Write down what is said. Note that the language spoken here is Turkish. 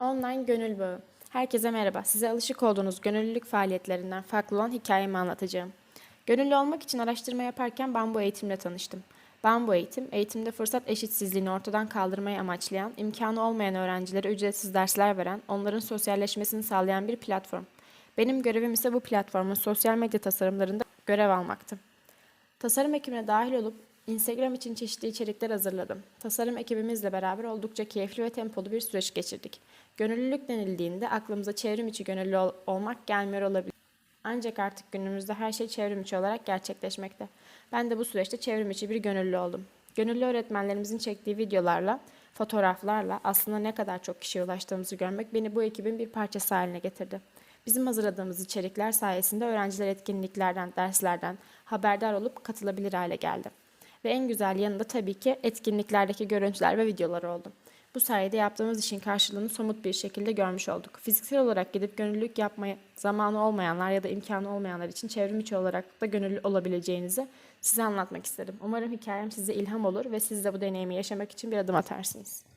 Online Gönül Bağı. Herkese merhaba. Size alışık olduğunuz gönüllülük faaliyetlerinden farklı olan hikayemi anlatacağım. Gönüllü olmak için araştırma yaparken Bambu Eğitim'le tanıştım. Bambu Eğitim, eğitimde fırsat eşitsizliğini ortadan kaldırmayı amaçlayan, imkanı olmayan öğrencilere ücretsiz dersler veren, onların sosyalleşmesini sağlayan bir platform. Benim görevim ise bu platformun sosyal medya tasarımlarında görev almaktı. Tasarım ekibine dahil olup Instagram için çeşitli içerikler hazırladım. Tasarım ekibimizle beraber oldukça keyifli ve tempolu bir süreç geçirdik. Gönüllülük denildiğinde aklımıza çevrim içi gönüllü ol- olmak gelmiyor olabilir. Ancak artık günümüzde her şey çevrim içi olarak gerçekleşmekte. Ben de bu süreçte çevrim içi bir gönüllü oldum. Gönüllü öğretmenlerimizin çektiği videolarla, fotoğraflarla aslında ne kadar çok kişiye ulaştığımızı görmek beni bu ekibin bir parçası haline getirdi. Bizim hazırladığımız içerikler sayesinde öğrenciler etkinliklerden, derslerden haberdar olup katılabilir hale geldi. Ve en güzel yanı da tabii ki etkinliklerdeki görüntüler ve videolar oldu. Bu sayede yaptığımız işin karşılığını somut bir şekilde görmüş olduk. Fiziksel olarak gidip gönüllülük yapmaya zamanı olmayanlar ya da imkanı olmayanlar için çevrim içi olarak da gönüllü olabileceğinizi size anlatmak istedim. Umarım hikayem size ilham olur ve siz de bu deneyimi yaşamak için bir adım atarsınız.